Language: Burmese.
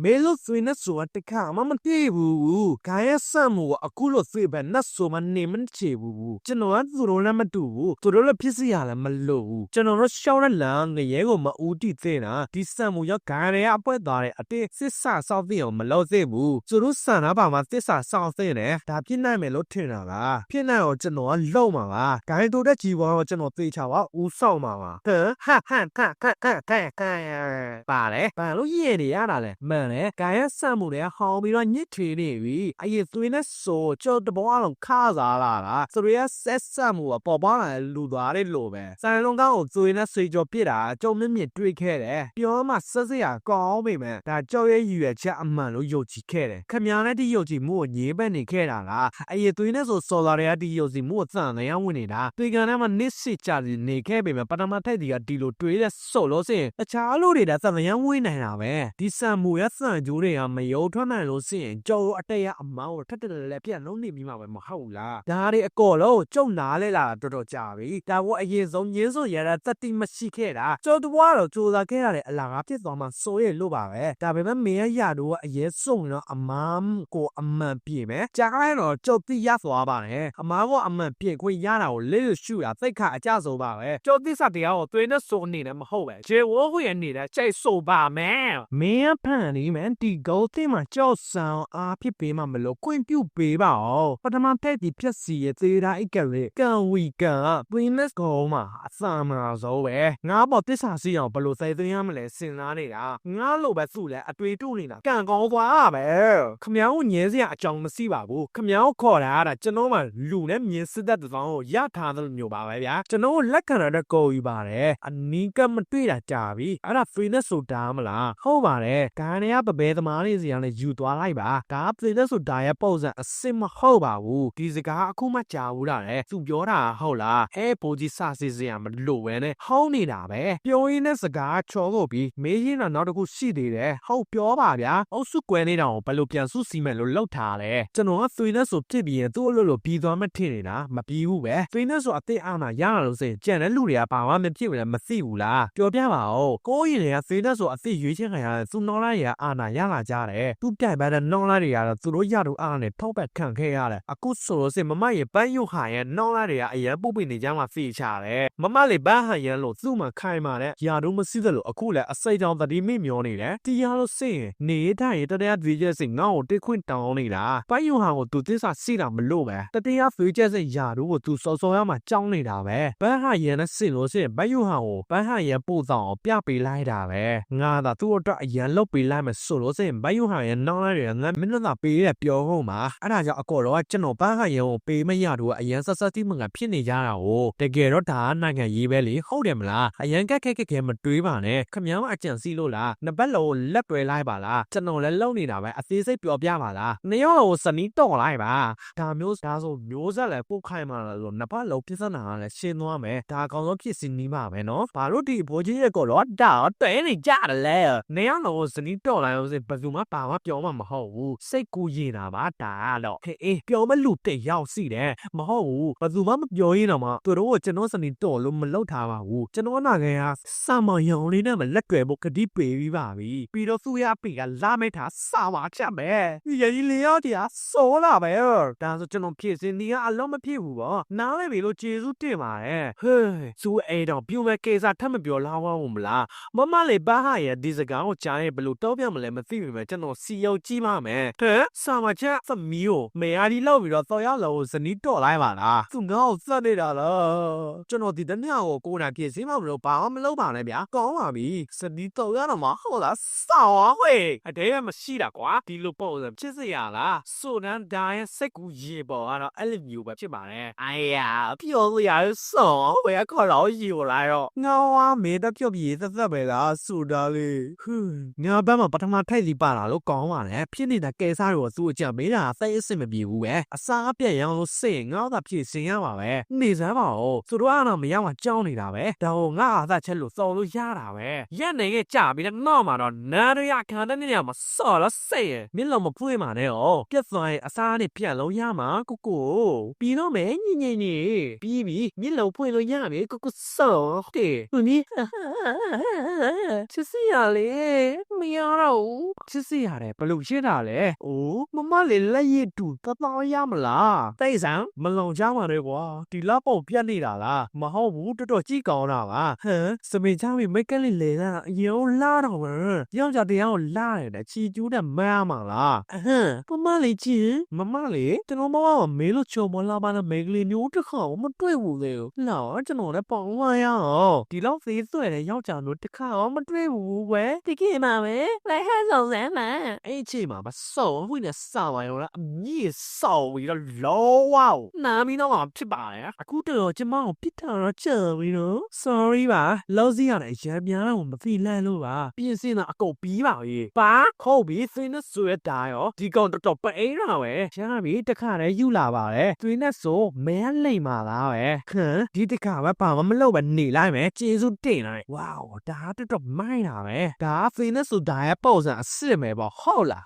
မေလို့ဆွေနဲ့ဆိုတာတခါမှမပြေဘူးခိုင်းရဆမ်မို့အခုလို့ဆွေပဲနတ်ဆိုမနေမချေဘူးကျွန်တော်ကသူတို့လည်းမတူဘူးသူတို့လည်းဖြစ်စီရလည်းမလို့ဘူးကျွန်တော်တို့ရှောင်းတဲ့လမ်းငရဲကိုမဦးတည်သေးတာဒီဆမ်မို့ရောက်ခိုင်းရအပွဲသွားတဲ့အတေးစစ်ဆာဆောက်သိအောင်မလုပ်သေးဘူးသူတို့ဆန်တာပါမှာစစ်ဆာဆောက်သိတယ်ဒါဖြစ်နိုင်မယ်လို့ထင်တာပါဖြစ်နိုင်တော့ကျွန်တော်ကလုံမှာပါခိုင်းတို့တဲ့ကြီးပေါ်တော့ကျွန်တော်သေချာပါဦးဆောင်မှာပါဟမ်ဟာဟာဟာဟာဟာဟာပါလေပါလို့ရည်နေရတာလေမှန်လေခိုင်းရဆမ်မို့လည်းဟောင်းပြီးတော့ညစ်ထွေးနေပြီအရေးသွေးနဲ့ဆိုကြောတဘောအလုံးခါစားလာတာသူတို့ရဆက်ဆမ်မို့ပေါ်ပေါလာလူသွားတယ်လို့ပဲစံလုံးကောင်းကိုသွေးနဲ့ဆွေကြောပြစ်တာကြုံမြင့်မြင့်တွေးခဲ့တယ်ပြောမှဆက်စရာကောင်းပြီမဲ့ဒါကြောက်ရဲ့ရည်ရွယ်ချက်အမှန်လို့ယုံကြည်ခဲ့တယ်ခမညာနဲ့ဒီယုံကြည်မှုကိုညင်းပက်နေခဲ့တာကအရေးသွေးနဲ့ဆိုစော်လာတဲ့ဒီယုံကြည်မှုကိုသံနေရဝင်နေတာတွေ့ကန်ထဲမှာနစ်စစ်ကြနေခဲ့ပေမဲ့ပထမထိုက်ဒီကဒီလိုတွေးတဲ့စော်လို့စင်အခြားလူတွေဒါသံနေရဝင်နေတာပဲဒီဆံမူရဆံကြိုးတွေကမယုံထွက်နိုင်လို့စင်ကြောက်အတက်ရအမောင်းကိုထက်တက်လည်းပြန်လုံးနေပြီးမှပဲမဟုတ်လားဒါတွေအကော်လုံးကြုံနာလဲလာတော်တော်ကြာပြီဒါဘောအရင်ဆုံးရင်းစွန်ရတဲ့တတိမရှိခဲ့တာကျော်တဘွားတော့စူးစမ်းခဲ့ရတဲ့အလားကဖြစ်သွားမှစိုးရလို့ပါပဲဒါပေမဲ့မင်းရရတော့အရင်ဆုံးတော့အမမ်ကိုအမှန်ပြေမယ်ကြာခိုင်းတော့ကြောက်တိရသွားပါတယ်အမားကအမှန်ပြေခွင့်ရတာကိုလေးရှူတာသိခါအကြဆုံးပါပဲကြောက်တိစတရားကိုသွေးနဲ့စိုးနေတယ်မဟုတ်ပဲဂျေဝိုးခွေနေတဲ့ကြိတ်ဆိုပါမယ်မင်းဖန်ဒီမန်ဒီဂိုတင်မှာကြောက်ဆောင်အားဖြစ်ပေးမှမလို့ခွင့်ပြုပေးပါအောင်ပထမဖက်ဒီဖြက်စီရဲ့သေးတာအိတ်ကလေးကန်ဝီကန်သွေးနဲ့ကောမှာအစမလာစိုးပဲငါပေါ်တစ္ဆာစီအောင်ဘလို့သိသွင်းရမလဲစဉ်းစားနေတာငါလိုပဲသူ့လဲအတွေ့တူနေတာကံကောင်းသွားပဲခမောင်းညဲစရာအကြောင်းမရှိပါဘူးခမောင်းခေါ်တာကကျွန်တော်မှလူနဲ့မြင်စစ်တဲ့တောင်းကိုရထားသလိုမျိုးပါပဲဗျာကျွန်တော်လက်ခံရတဲ့ကိုယူပါတယ်အနီးကမတွေ့တာကြာပြီအဲ့ဒါ free နဲ့ဆိုတာမလားဟုတ်ပါတယ်ဒါနဲ့ကပပဲသမားလေးစီကလည်းယူသွားလိုက်ပါဒါ free နဲ့ဆိုတာရဲ့ပုံစံအစစ်မဟုတ်ပါဘူးဒီစကားအခုမှကြာဘူးတာလေသူပြောတာဟုတ်လားဟဲဘိုးကြီးစစီစရာမလို့ပဲနဲ့ဟောင်းနေတာပဲပြောရင်းနဲ့စကားချော်ဖို့ပြီးမေးရင်းတော့နောက်တစ်ခုရှိသေးတယ်ဟုတ်ပြောပါဗျာအုပ်စုကွဲနေတာကိုဘယ်လိုပြန်စုစီမယ်လို့လောက်ထားလဲကျွန်တော်ကသွေးနဲ့ဆိုဖြစ်ပြီးရင်သူ့အလိုလိုပြီးသွားမှထင်နေတာမပြီးဘူးပဲသွေးနဲ့ဆိုအသိအာဏာရလာလို့ဆိုရင်ကြံတဲ့လူတွေကဘာမှမဖြစ်ဘူးလဲမသိဘူးလားပြောပြပါဦးကိုရင်တွေကသွေးနဲ့ဆိုအသိရွေးချယ်ခံရတဲ့သူ့နောက်လိုက်တွေကအာဏာရလာကြတယ်သူ့တိုင်ပန်းတဲ့နောက်လိုက်တွေကတော့သူတို့ရတော့အာဏာနဲ့ထောက်ပတ်ခံခဲ့ရတယ်အခုဆိုလို့စင်မမရဲ့ပန်းရုပ်ဟာရဲ့နောက်လိုက်တွေကအရင်ပုတ်ပိနေကြမှာဖိချတယ်မမလေးပန်းဟန်ရန်လို့သူ့မှာခိုင်မာတဲ့ယာတို့မသိသလိုအခုလည်းအစိတ်တောင်တတိမိမျောနေတယ်တရားလို့စင်နေတိုင်းတရားသွေးချက်စင်ငါ့ကိုတိခွင့်တောင်းနေတာပန်းရုပ်ဟာကိုသူသစ္စာစီတာမလို့ပဲတတရားသွေးချက်စင်ယာတို့ကိုသူစော်စော်ရမှာကြောင်းနေတာပဲပန်းဟန်ရန်နဲ့စင်လို့စင်ပန်းရုပ်ဟာကိုပန်းဟန်ရန်ပို့ဆောင်အောင်ပြပေးလိုက်တာပဲငါသာသူ့အတွက်အရန်လုတ်ပေးလိုက်မယ်ဆိုလို့စင်ပန်းရုပ်ဟာရန်နောက်လိုက်တွေကငါမင်းတို့သာပေးရပြောဟုတ်မှာအဲ့ဒါကြောင့်အကောတော့ကျွန်တော်ပန်းဟန်ရန်ကိုပေးမရတော့အရန်ဆက်ဆက်တိမငါဖြစ်နေကြတာ哦တကယ်တော့ဒါကနိုင်ငံရေးပဲလေဟုတ်တယ်မလားအရန်ကက်ခက်ခက်ခဲမတွေးပါနဲ့ခမ ्या အကြံစီလို့လားနှစ်ပတ်လုံးလက်တွဲလိုက်ပါလားကျွန်တော်လည်းလုံနေတာပဲအသေးစိတ်ပြောပြပါလားနှစ်ယောက်ကိုစနီးတော့လိုက်ပါဒါမျိုးဒါဆိုမျိုးဆက်လည်းပုတ်ခိုင်းမှလားဆိုနှစ်ပတ်လုံးပြဿနာကလည်းရှင်းသွားမယ်ဒါအကောင်ဆုံးဖြစ်စီနီးမှာပဲနော်ဘာလို့ဒီဘိုးကြီးရဲ့ကောတော့ဒါတော့တဲနေကြတယ်လေနှစ်ယောက်လုံးစနီးတော့လိုက်လို့စဘယ်သူမှဘာမှပြောမှမဟုတ်ဘူးစိတ်ကူရင်တာပါဒါတော့ဟေးအေးပြောမလို့တဲ့ရောက်စီတယ်မဟုတ်ဘူးဘယ်သူမှမပြောရင်တော့မှသူတို့ကကျွန်တော်စနီးတော့လို့မလုပ်ထားပါဘူးကျွန်တော်နာခံကစာမယုံလေးနဲ့မလက်တွေ့ဖို့ကတိပေးပြီးပါပြီပြီးတော့သူရပေကလာမိထားစာပါချက်ပဲရည်လျော်တရားစိုးလာပဲဒါဆိုကျွန်တော်ဖြစ်စင်ဒီကအလုံးမဖြစ်ဘူးပေါ့နားလဲပြီလို့ကျေးဇူးတင်ပါတယ်ဟေးသူအဲတော့ပြုံးမဲ့ကေစားထပ်မပြောလာပါဘူးမလားမမလေးဘာဟာရဲ့ဒီစကားကိုကြားရင်ဘယ်လိုတော့ပြမလဲမသိဘူးပဲကျွန်တော်စီယုံကြည့်ပါမယ်ဟဲ့စာမချက်သမီးကိုမေယာဒီလောက်ပြီးတော့တော်ရလို့ဇနီးတော့လိုက်ပါလားသူငါ့ကိုစက်နေတာလားကျွန်တော်ဒီတနေ့ကိုကိုယ်တိုင်ပြင်စင်းမလို့ဘာမှမလုပ်ပါနဲ့ဗျာကောင်းပါပြီဇနီးတော့ရတော့မဟုတ်လားစောင်းဝေးအတဲမရှိတာကွာဒီလိုပုံစံဖြစ်စရာလားဆိုနန်ဒါရဲ့စိတ်ကူရေပေါ်ကတော့အဲ့လိုမျိုးပဲဖြစ်ပါတယ်哎呀ပြောလို့ရစောင်းဝေးခေါ်တော့ယူလာရောငါဝါမေတပြုတ်ပြေသက်သက်ပဲလားဆိုတာလေဟွန်းငါဘက်မှာပထမထိုက်စီပါလာလို့ကောင်းပါလေဖြစ်နေတဲ့ကဲစားတွေကိုသူ့အကြံမေးတာသိအစ်စ်မပြေဘူးပဲအစားအပြက်ရအောင်လို့စိတ်ငါ့သာဖြည့်စင်ရပါပဲနေစမ်းပါဦးသူတို့ကတော့မရမှကြောင်းနေတာပဲဒါဟိုငါအားသာချက်လို့စော်လို့ရတာပဲရက်နေခဲ့ကြပြီးတော့နောက်မှာတော့နားရခံတဲ့နေရာမှာစော်လို့စိတ်ရမင်းလုံးမဖွေးမှာနဲ့ဩပြက်သွားရင်အစားနဲ့ပြက်လုံးရမှာကိုကိုပြီးတော့မယ်ညင်ညင်ညင်ပြီးပြီမင်းလုံးဖွေးလို့ရမယ်ကိုကိုစော်တဲ့ဟိုနီချစ်စရာလေမရတာဘူးချစ်စီရတယ်ဘယ်လိုရှင်းတာလဲ။အိုးမမလေးလက်ရည်တူတသားရမလား။တိတ်ဆန်မလုံချပါနဲ့ကွာ။ဒီလောက်ပုံပြတ်နေတာလား။မဟုတ်ဘူးတော်တော်ကြည့်ကောင်းတာပါ။ဟမ်စပင်ချောင်းမိမိတ်ကလေးလေကအယုံလာတော့မ။ယောက်ျားတရားကိုလာရတယ်ချီကျူးတဲ့မမ်းမှာလား။အဟမ်မမလေးချင်းမမလေးကျွန်တော်မမကမေးလို့ချုံမလာပါနဲ့မိန်းကလေးမျိုးတစ်ခါမှမတွေ့ဘူးလေ။လာကျွန်တော်လည်းပေါင်းလာရအောင်။ဒီလောက်သေးဆွဲတဲ့ယောက်ျားမျိုးတစ်ခါမှမတွေ့ဘူးကွယ်။တကယ်မှာပဲလိုက်ဟန်ဆောင်စမ်းမှာအဲ့အချိန်မှာမစောဝင်နဲ့စာပါရောလားအမြင့်စောပြီးတော့လောဝါနာမီတော့ဖြစ်ပါတယ်အခုတော့ကျမကိုပြစ်ထားတော့ကြာပြီနော် sorry ပါလောစီရတယ်ရံများတော့မသိလန့်လို့ပါပြင်စင်တာအကုန်ပြီးပါပြီပါခုတ်ပြီးစင်းနဲ့ဆွဲတာရောဒီကောင်တော်တော်ပအိန်းတာပဲရပြီတခါတည်းယူလာပါတယ်သွင်းနဲ့ဆိုမဲလိမ့်ပါလားပဲဟမ်ဒီတခါပဲပါမမလို့ပဲနေလိုက်မယ်ကျေးဇူးတင်လိုက်ဝေါဒါတော်တော်မိုင်းတာပဲဒါစင်းနဲ့ဆိုဒါရဲ့ပုံစံအစ်စ်မယ်ပေါ့ဟုတ်လား